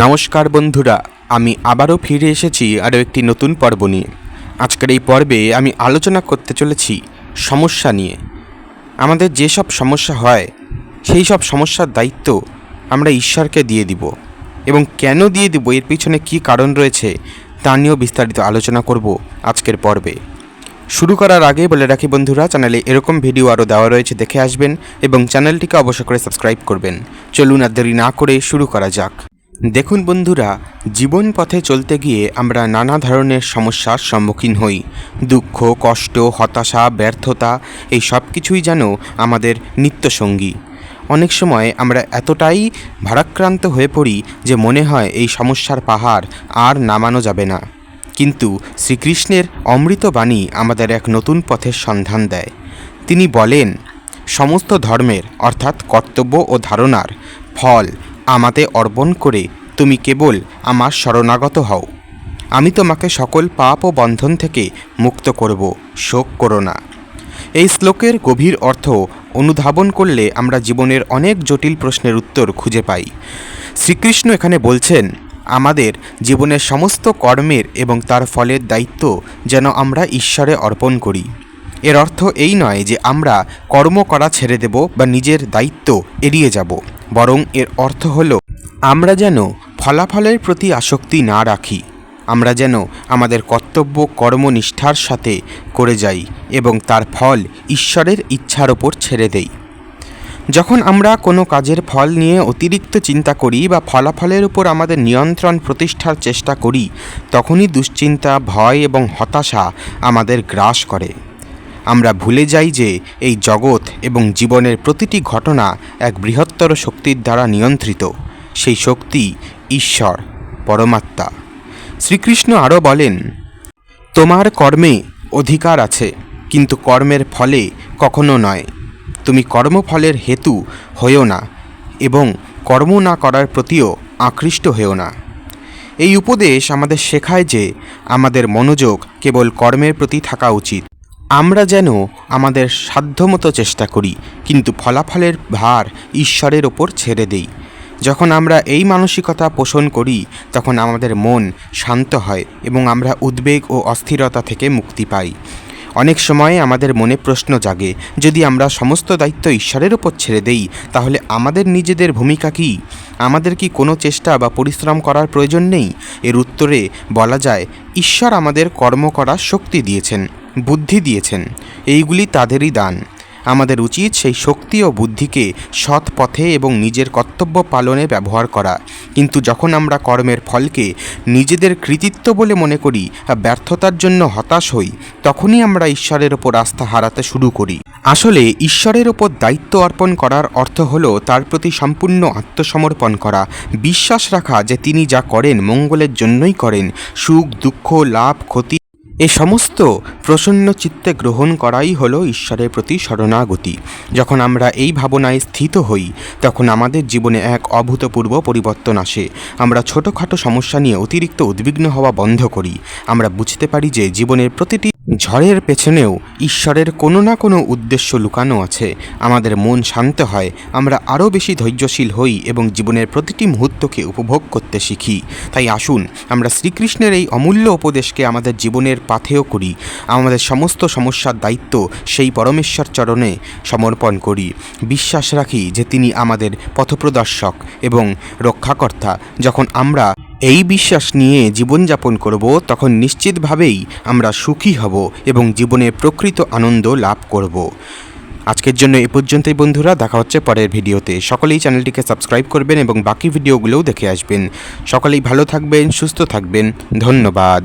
নমস্কার বন্ধুরা, আমি আবারও ফিরে এসেছি আরও একটি নতুন পর্ব নিয়ে। আজকের এই পর্বে আমি আলোচনা করতে চলেছি সমস্যা নিয়ে। আমাদের যেসব সমস্যা হয়, সেই সব সমস্যার দায়িত্ব আমরা ঈশ্বরকে দিয়ে দিব এবং কেন দিয়ে দিব, এর পিছনে কী কারণ রয়েছে, তা নিয়েও বিস্তারিত আলোচনা করব আজকের পর্বে। শুরু করার আগে বলে রাখি বন্ধুরা, চ্যানেলে এরকম ভিডিও আরও দেওয়া রয়েছে, দেখে আসবেন এবং চ্যানেলটিকে অবশ্য করে সাবস্ক্রাইব করবেন। চলুন আর দেরি না করে শুরু করা যাক। দেখুন বন্ধুরা, জীবন পথে চলতে গিয়ে আমরা নানা ধরনের সমস্যার সম্মুখীন হই। দুঃখ, কষ্ট, হতাশা, ব্যর্থতা, এই সব কিছুই যেন আমাদের নিত্যসঙ্গী। অনেক সময় আমরা এতটাই ভারাক্রান্ত হয়ে পড়ি যে মনে হয় এই সমস্যার পাহাড় আর নামানো যাবে না। কিন্তু শ্রীকৃষ্ণের অমৃত বাণী আমাদের এক নতুন পথের সন্ধান দেয়। তিনি বলেন, সমস্ত ধর্মের, অর্থাৎ কর্তব্য ও ধারণার, ফল আমাতে অর্পণ করে তুমি কেবল আমার শরণাগত হও। আমি তোমাকে সকল পাপ ও বন্ধন থেকে মুক্ত করব, শোক করো না। এই শ্লোকের গভীর অর্থ অনুধাবন করলে আমরা জীবনের অনেক জটিল প্রশ্নের উত্তর খুঁজে পাই। শ্রীকৃষ্ণ এখানে বলছেন, আমাদের জীবনের সমস্ত কর্মের এবং তার ফলের দায়িত্ব যেন আমরা ঈশ্বরে অর্পণ করি। এর অর্থ এই নয় যে আমরা কর্ম করা ছেড়ে দেব বা নিজের দায়িত্ব এড়িয়ে যাব। বরং এর অর্থ হল, আমরা যেন ফলাফলের প্রতি আসক্তি না রাখি, আমরা যেন আমাদের কর্তব্য কর্মনিষ্ঠার সাথে করে যাই এবং তার ফল ঈশ্বরের ইচ্ছার ওপর ছেড়ে দেই। যখন আমরা কোনো কাজের ফল নিয়ে অতিরিক্ত চিন্তা করি বা ফলাফলের উপর আমাদের নিয়ন্ত্রণ প্রতিষ্ঠার চেষ্টা করি, তখনই দুশ্চিন্তা, ভয় এবং হতাশা আমাদের গ্রাস করে। আমরা ভুলে যাই যে এই জগৎ এবং জীবনের প্রতিটি ঘটনা এক বৃহত্তর শক্তির দ্বারা নিয়ন্ত্রিত। সেই শক্তি ঈশ্বর, পরমাত্মা। শ্রীকৃষ্ণ আরও বলেন, তোমার কর্মে অধিকার আছে, কিন্তু কর্মের ফলে কখনো নয়। তুমি কর্মফলের হেতু হয়েও না এবং কর্ম না করার প্রতিও আকৃষ্ট হয়েও না। এই উপদেশ আমাদের শেখায় যে আমাদের মনোযোগ কেবল কর্মের প্রতি থাকা উচিত। আমরা যেন আমাদের সাধ্যমতো চেষ্টা করি, কিন্তু ফলাফলের ভার ঈশ্বরের ওপর ছেড়ে দেই। যখন আমরা এই মানসিকতা পোষণ করি, তখন আমাদের মন শান্ত হয় এবং আমরা উদ্বেগ ও অস্থিরতা থেকে মুক্তি পাই। অনেক সময় আমাদের মনে প্রশ্ন জাগে, যদি আমরা সমস্ত দায়িত্ব ঈশ্বরের ওপর ছেড়ে দেই, তাহলে আমাদের নিজেদের ভূমিকা কি? আমাদের কি কোনো চেষ্টা বা পরিশ্রম করার প্রয়োজন নেই? এর উত্তরে বলা যায়, ঈশ্বর আমাদের কর্ম করার শক্তি দিয়েছেন। বুদ্ধি দিয়েছেন। এইগুলি তাদেরই দান। আমাদের উচিত সেই শক্তি ও বুদ্ধিকে সৎ পথে এবং নিজের কর্তব্য পালনে ব্যবহার করা। কিন্তু যখন আমরা কর্মের ফলকে নিজেদের কৃতিত্ব বলে মনে করি ব্যর্থতার জন্য হতাশ হই, তখনই আমরা ঈশ্বরের ওপর আস্থা হারাতে শুরু করি। আসলে ঈশ্বরের ওপর দায়িত্ব অর্পণ করার অর্থ হলো তার প্রতি সম্পূর্ণ আত্মসমর্পণ করা, বিশ্বাস রাখা যে তিনি যা করেন মঙ্গলের জন্যই করেন। সুখ, দুঃখ, লাভ, ক্ষতি এ সমস্ত প্রসন্ন চিত্তে গ্রহণ করাই হলো ঈশ্বরের প্রতি শরণাগতি। যখন আমরা এই ভাবনায় স্থিত হই, তখন আমাদের জীবনে এক অভূতপূর্ব পরিবর্তন আসে। আমরা ছোটোখাটো সমস্যা নিয়ে অতিরিক্ত উদ্বিগ্ন হওয়া বন্ধ করি। আমরা বুঝতে পারি যে জীবনের প্রতিটি ঝড়ের পেছনেও ঈশ্বরের কোনো না কোনো উদ্দেশ্য লুকানো আছে। আমাদের মন শান্ত হয়, আমরা আরও বেশি ধৈর্যশীল হই এবং জীবনের প্রতিটি মুহূর্তকে উপভোগ করতে শিখি। তাই আসুন, আমরা শ্রীকৃষ্ণের এই অমূল্য উপদেশকে আমাদের জীবনের পাথেয় করি। আমাদের সমস্ত সমস্যার দায়িত্ব সেই পরমেশ্বর চরণে সমর্পণ করি। বিশ্বাস রাখি যে তিনি আমাদের পথপ্রদর্শক এবং রক্ষাকর্তা। যখন আমরা এই বিশ্বাস নিয়ে জীবনযাপন করব, তখন নিশ্চিতভাবেই আমরা সুখী হব এবং জীবনে প্রকৃত আনন্দ লাভ করব। আজকের জন্য এ পর্যন্তই বন্ধুরা, দেখা হচ্ছে পরের ভিডিওতে। সকলেই চ্যানেলটিকে সাবস্ক্রাইব করবেন এবং বাকি ভিডিওগুলোও দেখে আসবেন। সকলেই ভালো থাকবেন, সুস্থ থাকবেন। ধন্যবাদ।